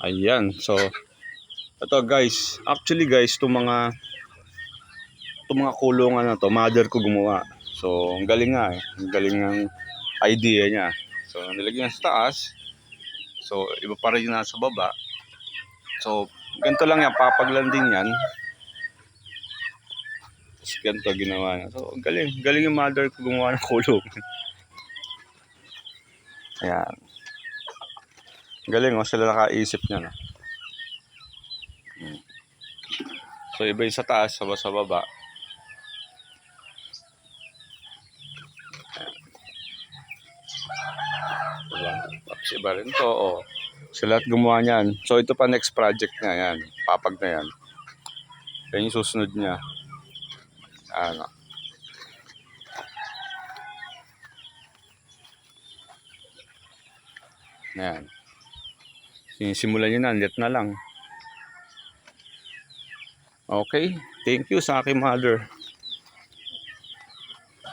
Ayan. So, ito guys. Actually guys, itong mga itong mga kulungan na to, mother ko gumawa. So, ang galing nga eh. Ang galing ng idea niya. So, nilagyan sa taas. So, iba pa rin nasa baba. So, ganito lang yan. Papaglanding yan. Tapos ganito ginawa niya. So, galing. Galing yung mother ko gumawa ng kulong. Ayan. Galing oh, sila nakaisip niya na. Hmm. So iba yung sa taas, sa, sa baba. Diba? Tapos iba rin to, oh. Sila at gumawa niyan. So ito pa next project niya, yan. Papag na yan. Yan yung susunod niya. Ano. Yan. Sinisimulan nyo na, let na lang. Okay, thank you sa aking mother.